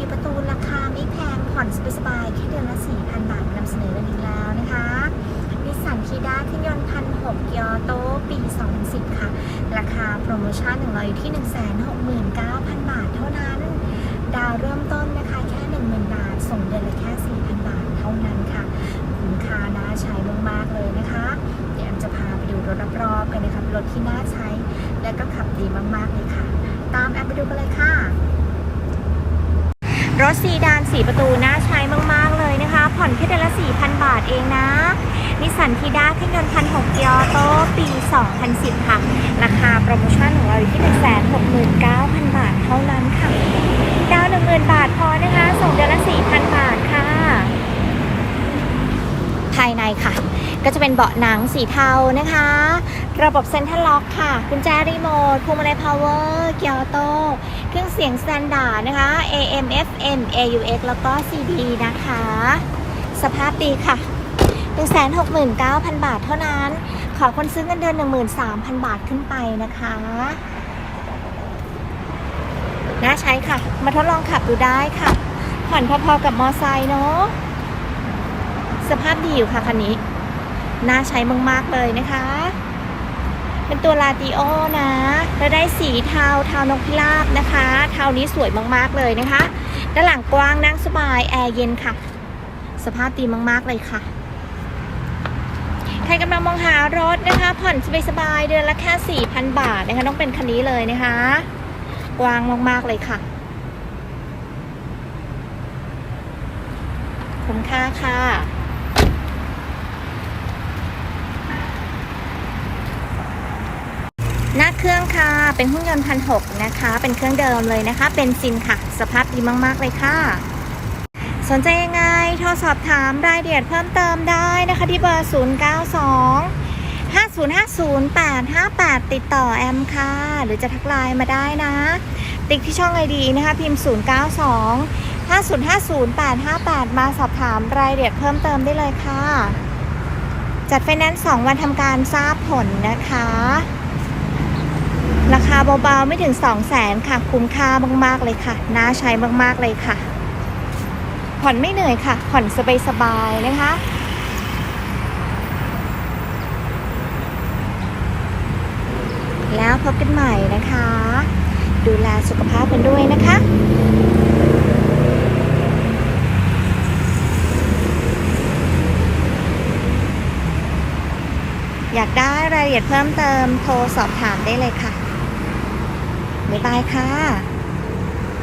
4 ประตูราคาไม่แพง ผ่อนสบายๆแค่เดือนละ 4,000 บาทนำเสนอกันอีกแล้วนะคะนิสสันคีด้าเครื่องยนต์พันหกยอโตปี 2010 ค่ะ ราคาโปรโมชั่นของเราอยู่ที่ 169,000 บาทเท่านั้น ดาวเริ่มต้นนะคะแค่ 10,000 บาท ส่งเดือนละแค่ 4,000 บาทเท่านั้นค่ะคุ้มค่าน่าใช้มากๆเลยนะคะ เดี๋ยวจะพาไปดูรถรอบๆกันนะคะรถที่น่าใช้และก็ขับดีมากๆเลยค่ะ ตามแอมไปดูกันเลยค่ะ รถซีดาน 4 ประตูน่าใช้มาก ๆ เลยนะคะ ผ่อนแค่เดือนละ 4,000 บาทเองนะ นิสสันทีด้าเครื่องยนต์พันหกยอโตปี 2010 ค่ะ ราคาโปรโมชั่นของเราอยู่ที่ 169,000 บาทเท่านั้นค่ะ ดาว 10,000 บาทพอนะคะ ส่งเดือนละ 4,000 บาทค่ะ ภายในค่ะ ก็จะเป็นเบาะหนังสีเทานะคะ ระบบเซ็นทรัลล็อกค่ะ กุญแจรีโมทพวงมาลัยพาวเวอร์เกียร์โตเครื่องเสียงสแตนดาร์ดนะคะ AM FM AUX แล้วก็ CD นะคะ สภาพดีค่ะ169,000 บาทเท่านั้น ขอคนซื้อเงินเดือน 13,000 บาทขึ้นไปนะคะ น่าใช้ค่ะ มาทดลองขับดูได้ค่ะ ผ่อนพอๆกับมอไซค์เนาะ สภาพดีอยู่ค่ะคันนี้ น่าใช้มากๆเลยนะคะ เป็นตัวลาติโอนะแล้วได้สีเทาเทานกพิราบนะคะ เทานี้สวยมากๆเลยนะคะ ด้านหลังกว้างนั่งสบาย แอร์เย็นค่ะ สภาพดีมากๆเลยค่ะใครกำลังมองหารถนะคะ ผ่อนสบายๆเดือนละแค่ 4,000 บาทนะคะ ต้องเป็นคันนี้เลยนะคะ กว้างมากๆเลยค่ะ คุ้มค่าค่ะ หน้าเครื่องค่ะ เป็นเครื่องยนต์พันหกนะคะ เป็นเครื่องเดิมเลยนะคะ เป็นซินค่ะ สภาพดีมาก ๆ เลยค่ะ สนใจยังไง โทรสอบถามรายละเอียดเพิ่มเติมได้นะคะ ที่เบอร์ 092 5050 858 ติดต่อแอมค่ะ หรือจะทักไลน์มาได้นะ ติ๊กที่ช่องไอดีนะคะ พิมพ์ 092 5050 858 มาสอบถามรายละเอียดเพิ่มเติมได้เลยค่ะ จัดไฟแนนซ์2วันทำการทราบผลนะคะ เบาๆไม่ถึง 2 0 0แสนค่ะ คุ้มค่ามากๆเลยค่ะ น่าใช้มากๆเลยค่ะ ผ่อนไม่เหนื่อยค่ะ ผ่อนสบายๆนะคะแล้วพบกันใหม่นะคะ ดูแลสุขภาพกันด้วยนะคะอยากได้รายละเอียดเพิ่มเติมโทรสอบถามได้เลยค่ะ บ๊ายบายค่ะ